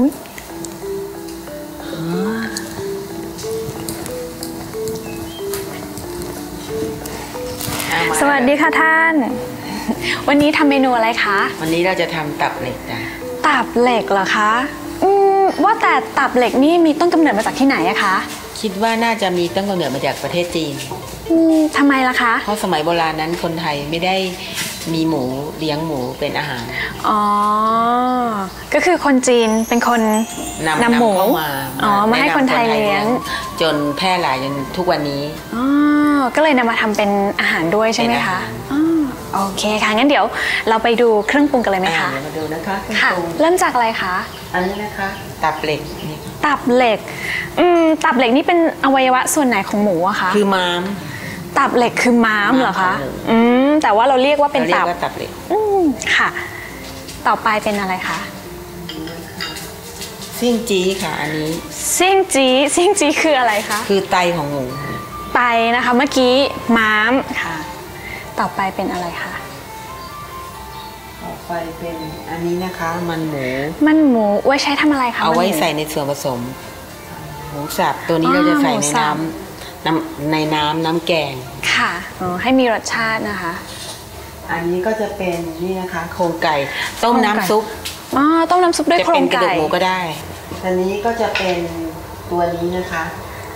อุ๊ยสวัสดีค่ะท่าน วันนี้ทำเมนูอะไรคะ วันนี้เราจะทำตับเหล็กจ้ะตับเหล็กเหรอคะอืมว่าแต่ตับเหล็กนี่มีต้นกำเนิดมาจากที่ไหนอะคะ คิดว่าน่าจะมีต้นกำเนิดมาจากประเทศจีนอืมทำไมล่ะคะ เพราะสมัยโบราณนั้นคนไทยไม่ได้ มีหมูเลี้ยงหมูเป็นอาหารอ๋อ ก็คือคนจีนเป็นคนนำนำหมูเข้ามาอ๋อมาให้แะำคนไทยเลี้ยง จนแพร่หลายจนทุกวันนี้อ๋อก็เลยนำมาทำเป็นอาหารด้วยใช่ไหมเป็นอาคะหารอ๋อโอเคค่ะ งั้นเดี๋ยวเราไปดูเครื่องปรุงกันเลยไหมอ่าคะเดี๋ยวมาดูนะคะค่ะเครื่องปรุงเริ่มจากอะไรคะอันนี้นะคะ ตับเหล็กนี่ตับเหล็กอืมตับเหล็กนี่เป็นอวัยวะส่วนไหนของหมูอะคะคือม้าม ตับเหล็กคือม้ามเหรอคะม้ามของหมูอืม แต่ว่าเราเรียกว่าเป็นเราเรียตับกว่าตับเหล็กอืมค่ะ ต่อไปเป็นอะไรคะซิ่งจี้ค่ะอันนี้ซิ่งจีซิ่งจีคืออะไรคะคือไตของหมูไตนะคะเมื่อกี้ม้ามค่ะ ต่อไปเป็นอะไรคะต่อไปเป็นอันนี้นะคะ มันหมูมันหมูไว้ใช้ทำอะไรคะเอาไว้มันหมูใส่ในส่วนผสมหมูสับตัวนี้อ๋อเราจะใส่หมูในสับน้ำ น้ำในน้ำน้ำแกง ค่ะอ๋อให้มีรสชาตินะคะ อันนี้ก็จะเป็นนี่นะคะ โครงไก่ ต้มโครงไก่น้ำซุปอ๋อต้มน้ำซุปด้วยจะโครเป็นงกระดูไก่กหมูก็ได้ อันนี้ก็จะเป็นตัวนี้นะคะ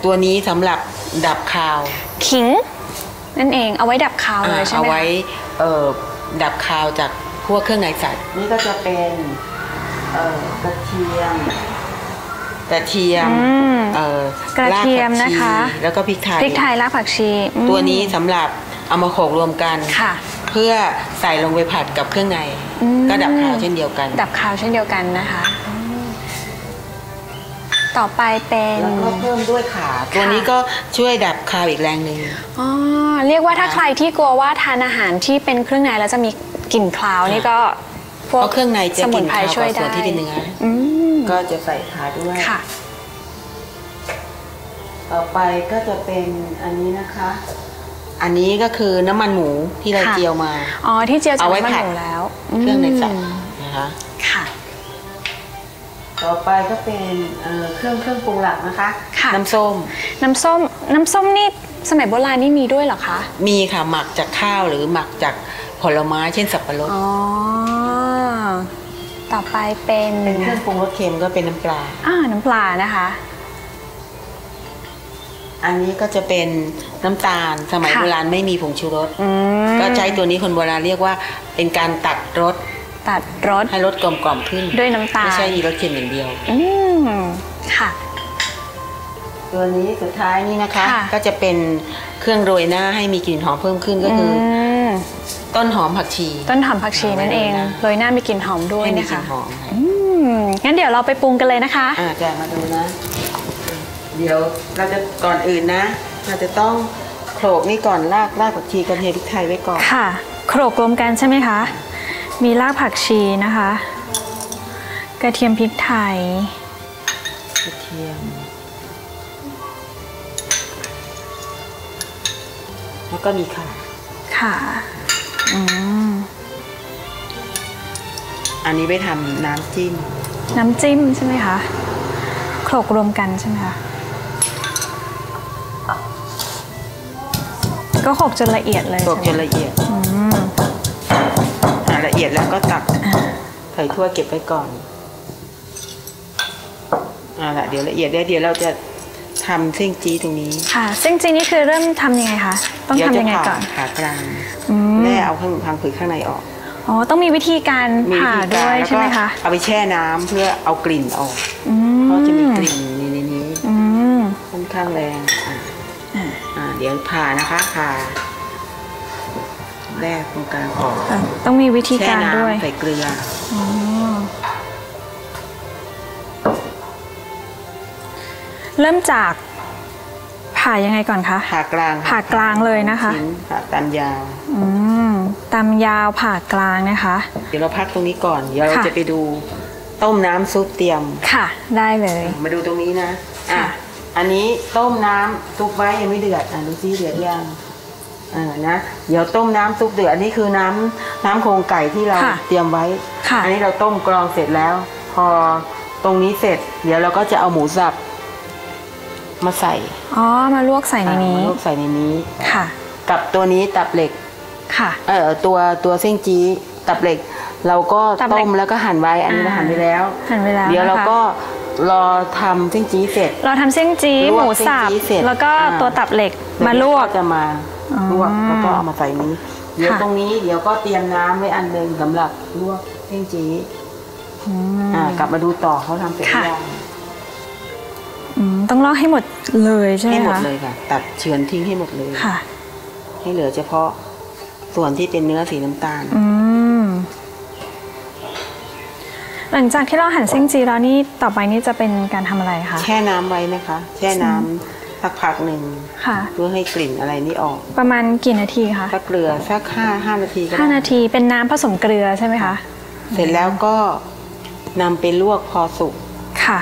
ตัวนี้สำหรับดับคาวขิง นั่นเองเอาไว้ดับคาวเลยอ่าใช่เอาไหมคะไว้เอ่อดับคาวจากพวกเครื่องในสัตว์นี่ก็จะเป็นเอ่อกระเทียมกระเทียม อืมเอ่อ กระเทียมากผักชีนะคะ แล้วก็พริกไทยพริกไทยรากผักชีอืมตัวนี้สำหรับเอามาโขลกรวมกันค่ะ เพื่อใส่ลงไปผัดกับเครื่องในอืมก็ดับคาวเช่นเดียวกัน ดับคาวเช่นเดียวกันนะคะอืมต่อไปเป็นแล้วก็เพิ่มด้วยขาตัวนี้ก็ช่วยดับคาวอีกแรงหนึ่งอ๋อเรียกว่าถ้าค่ะใครที่กลัวว่าทานอาหารที่เป็นเครื่องในแล้วจะมีกลิ่นคลาวค่ะนี่ก็พเพวกราะเครื่องในจะสกมุลิ่นนไพรคาวช่วยกว่าส่ได้วนที่เป็นเนื้ออืมก็จะใส่ขาด้วยค่ะ ต่อไปก็จะเป็นอันนี้นะคะ อันนี้ก็คือน้ำมันหมูที่เราค่ะ เจียวมา อ๋อที่เจียวจากเอาไว้น้ำมันผัด หมูแล้วเครื่องในสัตมว์นะคะ ค่ะ ต่อไปก็เป็นเอ่อเครื่องเครื่องปรุงหลักนะคะ ค่ะ น้ำส้ม น้ำส้มน้ำส้มนี่สมัยโบราณนี่มีด้วยเหรอคะมีค่ะหมักจากข้าวหรือหมักจากผลไม้เช่นสับปะรด อ๋อต่อไปเป็นเป็นเครื่องปรุงรสเค็มก็เป็นน้ำปลา อ่าน้ำปลานะคะ อันนี้ก็จะเป็นน้ำตาลสมัยค่ะ โบราณไม่มีผงชูรส อืมก็ใช้ตัวนี้คนโบราณเรียกว่าเป็นการตัดรสตัดรสให้รสกลมกล่อมขึ้น ด้วยน้ำตาลไม่ใช่มีรสเค็มอย่างเดียว อืมค่ะ ตัวนี้สุดท้ายนี่นะคะ ค่ะ ก็จะเป็นเครื่องโรยหน้าให้มีกลิ่นหอมเพิ่มขึ้นก็คืออมต้นหอมผักชี ต้นหอมผักชีนั่นเองเอาไว้โรยหน้ามีกลิ่นหอมด้วยให้มีนะกลิ่คะนหอมค่ะอืมงั้นเดี๋ยวเราไปปรุงกันเลยนะคะ อ่าจะมาดูนะ เดี๋ยวเราจะก่อนอื่นนะ เราจะต้องโขลกนี่ก่อนรากรากผักชีกระเทียมพริกไทยไว้ก่อน ค่ะโขลกรวมกันใช่ไหมคะ มีรากผักชีนะคะ กระเทียมพริกไทย กระเทียม แล้วก็มีข่าค่ะ อืม อันนี้ไปทำน้ำจิ้ม น้ำจิ้มใช่ไหมคะโขลกรวมกันใช่ไหมคะ ก็โขลกจนละเอียดเลยโขลกจใช่นไหมละเอียดอืมอ่าละเอียดแล้วก็ตักใส่ถ้วยเก็บไว้ก่อนอ่าละเดี๋ยวละเอียดได้วเดี๋ยวเราจะทำเส้นจี้ตรงนี้ ค่ะซึ่งจริงๆนี่คือเริ่มทำยังไงคะต้องเดี๋ยวทำจะยังไงผ่าก่อนผ่ากลางอืมแม่เอาข้างพังผืดข้างในออกอ๋อต้องมีวิธีการมีผ่าวิธีด้กาวยรแล้วใช่ก็ไหมคะเอาไปแช่น้ำเพื่อเอากลิ่นออกอืมเพราะจะมีกลิ่นนี่ในนี้อืมค่อนข้างแรงอะอ่าอ่า เดี๋ยวผ่านะคะผ่าแรกตรงกลางออกอะต้องมีวิธีแช่การด้วยน้ำใส่เกลืออ๋อเริ่มจากผ่ายังไงก่อนคะผ่ากลางผ่ากลางเลยนะคะชิ้นผ่าตามยาวอืมตำยาวผ่ากลางนะคะ เดี๋ยวเราพักตรงนี้ก่อน เดี๋ยวเราค่ะจะไปดูต้มน้ำซุปเตรียมค่ะ ได้เลย มาดูตรงนี้นะอะค่ะ อันนี้ต้มน้ำซุปไว้ยังไม่เดือดอะดูซิเดือดยังอ่านะเดี๋ยวต้มน้ำซุปเดือดอันนี้คือน้ำน้ำโครงไก่ที่เราค่ะเตรียมไว้ค่ะอันนี้เราต้มกรองเสร็จแล้ว พอตรงนี้เสร็จ เดี๋ยวเราก็จะเอาหมูสับมาใส่ อ๋อ มาลวกใส่ในนี้มาลวกใส่ในนี้ ค่ะ กับตัวนี้ตับเหล็ก ค่ะ เอ่อตัวตัวเส้นจี้ตับเหล็ก เราก็ตับเหล็ต้กมแล้วก็หั่นไว้ อันนี้เราอ่าหั่นไปแล้ว หั่นไปแล้ว เดี๋ยวเรานะคะก็ รอทำเส้นจี้เสร็จ เราทำเส้นจี๊ลวกหมูสับเส้นจี๊เสร็จแล้วก็อ่า ตัวตับเหล็กมาลวก จะมาอ๋อลวกแล้วก็เอามาใส่นี้ เดี๋ยวค่ะ ตรงนี้เดี๋ยวก็เตรียมน้ำไว้อันหนึ่งสำหรับลวกเส้นจี้อืม อ่ากลับมาดูต่อเขาทำเสร็จหรือค่ะยังอืมต้องลอกให้หมดเลยใช่ไหมให้หมดคะเลยค่ะ ตัดเฉือนทิ้งให้หมดเลย ค่ะ ให้เหลือเฉพาะส่วนที่เป็นเนื้อสีน้ำตาล อืม หลังจากที่เราหั่นเส้นจีแล้วนี่ต่อไปนี่จะเป็นการทำอะไรคะแช่น้ำไว้นะคะ แช่น้ำสักพักหนึ่งค่ะ เพื่อให้กลิ่นอะไรนี่ออก ประมาณกี่นาทีคะถ้าเกลือสักห้าห้านาทีก็ได้ห้านาทีเป็นน้ำผสมเกลือใช่ไหมคะ เสร็จแล้วก็นำไปลวกพอสุกค่ะ